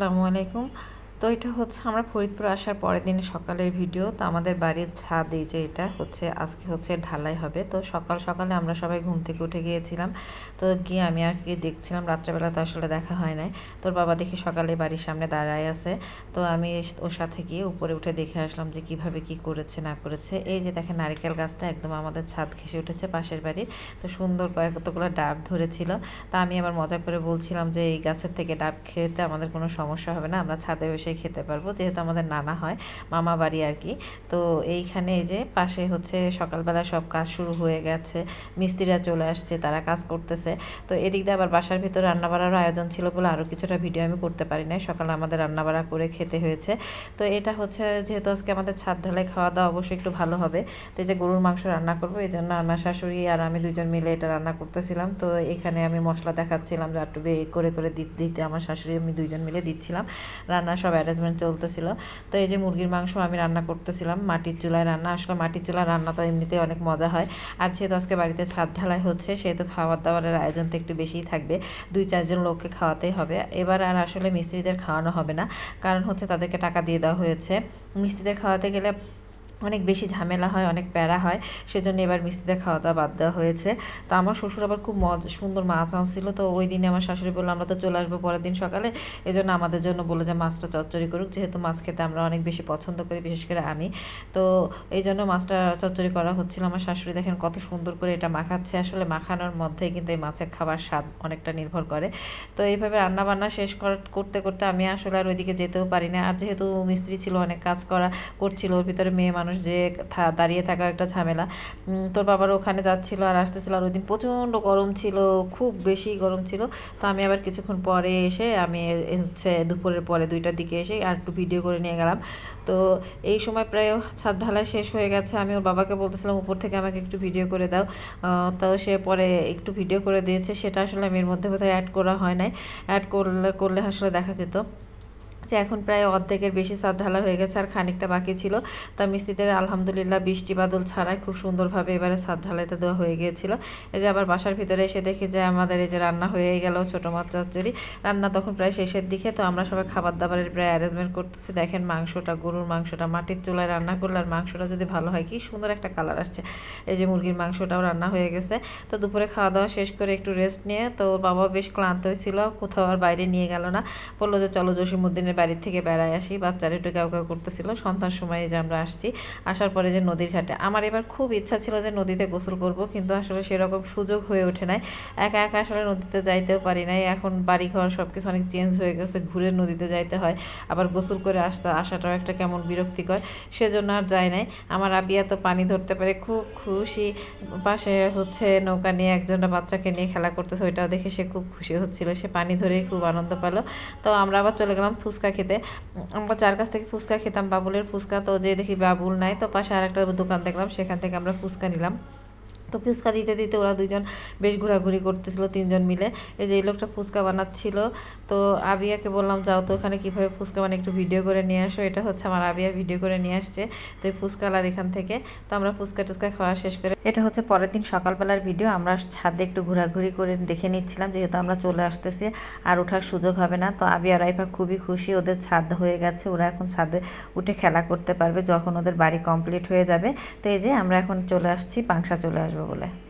আসসালামু আলাইকুম। তো এটা হচ্ছে আমরা ফরিদপুর আসার পরের দিন সকালের ভিডিও। তো আমাদের বাড়ির ছাদ এই যে এটা হচ্ছে, আজকে হচ্ছে ঢালাই হবে। তো সকাল সকালে আমরা সবাই ঘুম থেকে উঠে গিয়েছিলাম। তো গিয়ে আমি আর কি দেখছিলাম, রাত্রেবেলা তো আসলে দেখা হয় নাই। তোর বাবা দেখি সকালে বাড়ির সামনে দাঁড়ায় আছে। তো আমি ওর সাথে গিয়ে উপরে উঠে দেখে আসলাম যে কীভাবে কি করেছে, না করেছে। এই যে দেখেন নারিকেল গাছটা একদম আমাদের ছাদ ঘেসে উঠেছে পাশের বাড়ির। তো সুন্দর কয়েকতগুলো ডাব ধরেছিল। তা আমি আবার মজা করে বলছিলাম যে এই গাছের থেকে ডাব খেতে আমাদের কোনো সমস্যা হবে না, আমরা ছাদে বসে বসে খেতে পারব, যেহেতু আমাদের নানা হয়, মামা বাড়ি আর কি। তো এইখানে এই যে পাশে হচ্ছে সকালবেলা সব কাজ শুরু হয়ে গেছে, মিস্ত্রিরা চলে আসছে, তারা কাজ করতেছে। তো এদিক দিয়ে আবার বাসার ভিতরে রান্নাবাড়ারও আয়োজন ছিল বলে আরও কিছুটা ভিডিও আমি করতে পারি নাই, সকালে আমাদের রান্নাবাড়া করে খেতে হয়েছে। তো এটা হচ্ছে যেহেতু আজকে আমাদের ছাদ ঢালাই খাওয়া দাওয়া অবশ্যই একটু ভালো হবে, তো এই যে গরুর মাংস রান্না করব, এই জন্য আমার শাশুড়ি আর আমি দুজন মিলে এটা রান্না করতেছিলাম। তো এখানে আমি মশলা দেখাচ্ছিলাম যে একটু করে করে দিতে দিতে আমার শাশুড়ি, আমি দুইজন মিলে দিচ্ছিলাম। রান্না সব অ্যারেঞ্জমেন্ট চলতেছিল। তো এই যে মুরগির মাংস আমি রান্না করতেছিলাম, মাটির চুলায় রান্না। আসলে মাটির চুলায় রান্না তো এমনিতে অনেক মজা হয়। আর যেহেতু আজকে বাড়িতে ছাদ ঢালাই হচ্ছে, সেহেতু খাবার দাবারের আয়োজন তো একটু বেশিই থাকবে। দুই, চারজন লোককে খাওয়াতেই হবে। এবার আর আসলে মিস্ত্রিদের খাওয়ানো হবে না। কারণ হচ্ছে তাদেরকে টাকা দিয়ে দেওয়া হয়েছে। মিস্ত্রিদের খাওয়াতে গেলে অনেক বেশি ঝামেলা হয়, অনেক প্যারা হয়। সেজন্য এবার মিস্ত্রিদের খাওয়া দাওয়া বাদ দেওয়া হয়েছে। তো আমার শ্বশুর আবার খুব মজা, সুন্দর মাছ আনছিল। তো ওই দিনে আমার শাশুড়ি বলল, আমরা তো চলে আসব পরের দিন সকালে। এই জন্য আমাদের জন্য বলে যে, মাছটা চচ্চড়ি করুক। যেহেতু মাছ খেতে আমরা অনেক বেশি পছন্দ করি, বিশেষ করে আমি। তো এই জন্য মাছটা চচ্চড়ি করা হচ্ছিল। আমার শাশুড়ি দেখেন কত সুন্দর করে এটা মাখাচ্ছে। আসলে মাখানোর মধ্যেই কিন্তু এই মাছের খাবার স্বাদ অনেকটা নির্ভর করে। তো এইভাবে রান্না বান্না শেষ করতে করতে আমি আসলে আর ওইদিকে যেতেও পারি না। আর যেহেতু মিস্ত্রি ছিল, অনেক কাজ করা করছিল, ওর ভিতরে মেয়ে মানুষ মানুষ যে দাঁড়িয়ে থাকা একটা ঝামেলা। তোর বাবার ওখানে যাচ্ছিল আর আসতেছিল আর ওই দিন প্রচণ্ড গরম ছিল, খুব বেশি গরম ছিল। তো আমি আবার কিছুক্ষণ পরে এসে আমি হচ্ছে দুপুরের পরে দুইটার দিকে এসে আর একটু ভিডিও করে নিয়ে গেলাম। তো এই সময় প্রায় ছাদ ঢালাই শেষ হয়ে গেছে। আমি ওর বাবাকে বলতেছিলাম, উপর থেকে আমাকে একটু ভিডিও করে দাও। তো সে পরে একটু ভিডিও করে দিয়েছে। সেটা আসলে আমি এর মধ্যে বোধহয় অ্যাড করা হয় নাই। অ্যাড করলে করলে আসলে দেখা যেত। যে এখন প্রায় অর্ধেকের বেশি ছাদ ঢালা হয়ে গেছে আর খানিকটা বাকি ছিল। তা মিস্ত্রিদের আলহামদুলিল্লাহ বৃষ্টি বাদল ছাড়াই খুব সুন্দরভাবে এবারে ছাদ ঢালাইতে দেওয়া হয়ে গিয়েছিল। এই যে আবার বাসার ভিতরে এসে দেখি যে আমাদের এই যে রান্না হয়ে গেল ছোটো মাছ চচ্চড়ি। রান্না তখন প্রায় শেষের দিকে, তো আমরা সবাই খাবার দাবারের প্রায় অ্যারেঞ্জমেন্ট করতেছি। দেখেন মাংসটা, গরুর মাংসটা, মাটির চুলায় রান্না করলে আর মাংসটা যদি ভালো হয়, কি সুন্দর একটা কালার আসছে। এই যে মুরগির মাংসটাও রান্না হয়ে গেছে। তো দুপুরে খাওয়া দাওয়া শেষ করে একটু রেস্ট নিয়ে, তো বাবা বেশ ক্লান্ত হয়েছিল, কোথাও আর বাইরে নিয়ে গেল না। বলল যে, চলো জসিমুদ্দিনের বাড়ির থেকে বেড়ায় আসি, বাচ্চারা একটু কাউ কাউ করতেছিল, সন্ধ্যার সময় যে আমরা আসছি, আসার পরে যে নদীর ঘাটে। আমার এবার খুব ইচ্ছা ছিল যে নদীতে গোসল করব, কিন্তু আসলে সেরকম সুযোগ হয়ে ওঠে নাই। একা একা আসলে নদীতে যাইতেও পারি নাই। এখন বাড়িঘর সব কিছু অনেক চেঞ্জ হয়ে গেছে, ঘুরে নদীতে যাইতে হয়। আবার গোসল করে আসতে, আসাটাও একটা কেমন বিরক্তিকর। সেজন্য আর যায় নাই। আমার আবিয়া তো পানি ধরতে পারে খুব খুশি। পাশে হচ্ছে নৌকা নিয়ে একজনটা বাচ্চাকে নিয়ে খেলা করতেছে, ওইটাও দেখে সে খুব খুশি হচ্ছিল। সে পানি ধরেই খুব আনন্দ পেল। তো আমরা আবার চলে গেলাম ফুচকা খেতে। আমরা যার কাছ থেকে ফুচকা খেতাম, বাবুলের ফুচকা, তো যে দেখি বাবুল নাই, তো পাশে আর একটা দোকান দেখলাম, সেখান থেকে আমরা ফুচকা নিলাম। তো ফুচকা দিতে দিতে ওরা দুজন বেশ ঘোরাঘুরি করতেছিল তিনজন মিলে। এই যে এই লোকটা ফুচকা বানাচ্ছিল। তো আবিয়াকে বললাম, যাও তো ওখানে কীভাবে ফুচকা মানে একটু ভিডিও করে নিয়ে আসো। এটা হচ্ছে আমার আবিয়া ভিডিও করে নিয়ে আসছে। তো এই ফুচকালার এখান থেকে। তো আমরা ফুচকা টুচকা খাওয়া শেষ করে এটা হচ্ছে পরের দিন সকালবেলার ভিডিও আমরা ছাদে একটু ঘোরাঘুরি করে দেখে নিচ্ছিলাম, যেহেতু আমরা চলে আসতেছি আর ওঠার সুযোগ হবে না। তো আবিয়া রাইফা খুবই খুশি, ওদের ছাদ হয়ে গেছে। ওরা এখন ছাদে উঠে খেলা করতে পারবে যখন ওদের বাড়ি কমপ্লিট হয়ে যাবে। তো এই যে আমরা এখন চলে আসছি, পাংশা চলে আসব। বলে।